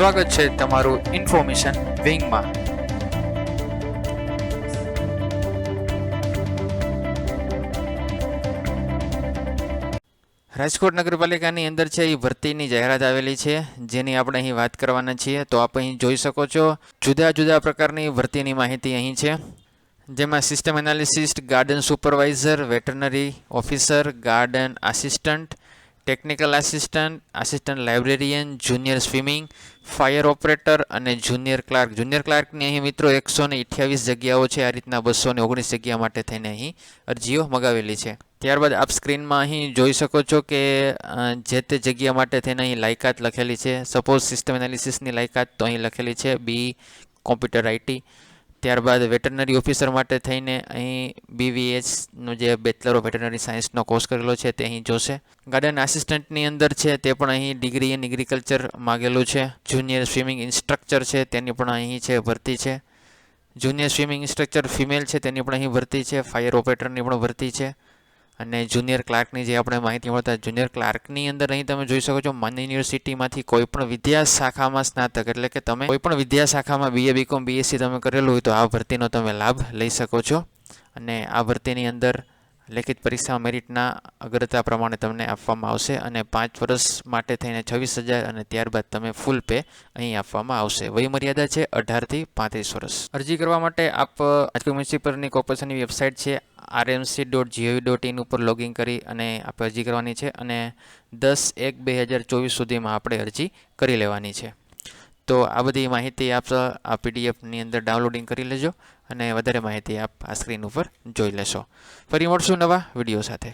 સ્વાગત છે તમારું ઇન્ફોર્મેશન વિંગમાં. રાજકોટ નગરપાલિકાની અંદર છે એ ભરતીની જાહેરાત આવેલી છે. જેની આપણે અહીં વાત કરવાના છીએ, તો આપ અહીં જોઈ શકો છો, જુદા જુદા પ્રકારની ભરતીની માહિતી અહીં છે. જેમાં system analyst garden supervisor veterinary officer garden assistant technical assistant assistant librarian junior swimming fire operator અને જુનિયર ક્લાર્ક જુનિયર ક્લાર્કની અહીં મિત્રો એકસો ને અઠ્યાવીસ જગ્યાઓ છે. આ રીતના બસો ને ઓગણીસ જગ્યા માટે થઈને અહીં અરજીઓ મગાવેલી છે. ત્યારબાદ આપ સ્ક્રીનમાં અહીં જોઈ શકો છો કે જે તે જગ્યા માટે થઈને અહીં લાયકાત લખેલી છે. સપોઝ સિસ્ટમ એનાલિસિસની લાયકાત તો અહીં લખેલી છે. બી કોમ્પ્યુટર આઈટી ત્યારબાદ વેટરનરી ઓફિસર માટે થઈને અહીં બીવીએચનો જે બેચલર ઓફ વેટરનરી સાયન્સનો કોર્સ કરેલો છે તે અહીં જોશે. ગાર્ડન આસિસ્ટન્ટની અંદર છે તે પણ અહીં ડિગ્રી ઇન એગ્રીકલ્ચર માગેલું છે. જુનિયર સ્વિમિંગ ઇન્સ્ટ્રક્ચર છે તેની પણ અહીં છે ભરતી છે. જુનિયર સ્વિમિંગ ઇન્સ્ટ્રક્ચર ફિમેલ છે તેની પણ અહીં ભરતી છે. ફાયર ઓપરેટરની પણ ભરતી છે. અને જુનિયર ક્લાર્કની જે આપણે માહિતી મળતા જુનિયર ક્લાર્કની અંદર અહીં તમે જોઈ શકો છો મન યુનિવર્સિટીમાંથી કોઈ પણ વિદ્યા શાખામાં સ્નાતક, એટલે કે તમે કોઈ પણ વિદ્યા શાખામાં બીએ બીકોમ બીએસસી તમે કરેલું હોય તો આ ભરતીનો તમે લાભ લઈ શકો છો. અને આ ભરતીની અંદર લેખિત પરીક્ષા મેરિટના અગ્રતા પ્રમાણે તમને આપવામાં આવશે અને પાંચ વર્ષ માટે થઈને છવ્વીસ હજાર અને ત્યારબાદ તમે ફૂલ પે અહીં આપવામાં આવશે. વયમર્યાદા છે અઢારથી પાંત્રીસ વર્ષ. અરજી કરવા માટે આપ આજકાલ મ્યુનિસિપલની કોર્પોરેશનની વેબસાઇટ છે RMC dot GOV dot in ઉપર લોગિન કરી અને આપણે અરજી કરવાની છે અને દસ એક બે હજાર ચોવીસ સુધીમાં આપણે અરજી કરી લેવાની છે. તો આ બધી માહિતી આપ, આ પીડીએફની અંદર ડાઉનલોડિંગ કરી લેજો અને વધારે માહિતી આપ આ સ્ક્રીન ઉપર જોઈ લેશો. ફરી મળશું નવા વીડિયો સાથે.